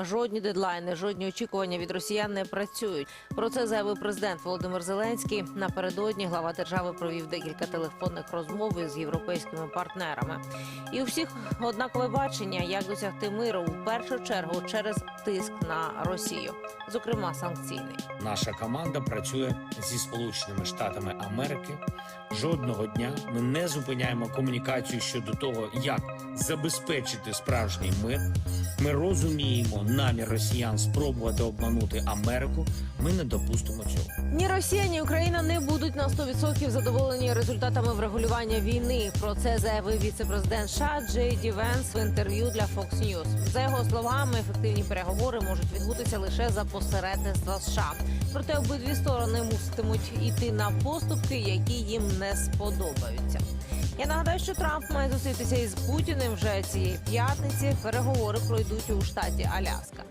Жодні дедлайни, жодні очікування від росіян не працюють. Про це заявив президент Володимир Зеленський. Напередодні глава держави провів декілька телефонних розмов із європейськими партнерами. І у всіх однакове бачення, як досягти миру в першу чергу через тиск на Росію, зокрема санкційний. Наша команда працює зі Сполученими Штатами Америки. Жодного дня ми не зупиняємо комунікацію щодо того, як забезпечити справжній мир. Ми розуміємо намір росіян спробувати обманути Америку. Ми не допустимо цього. Ні Росія, ні Україна не будуть на 100% задоволені результатами врегулювання війни. Про це заявив віце-президент США Джей Ді Венс в інтерв'ю для Fox News. За його словами, ефективні переговори можуть відбутися лише за посередництва США. Проте обидві сторони муситимуть іти на поступки, які їм не сподобаються. Я нагадаю, що Трамп має зустрітися із Путіним вже цієї п'ятниці. Переговори пройдуть у штаті Аляска.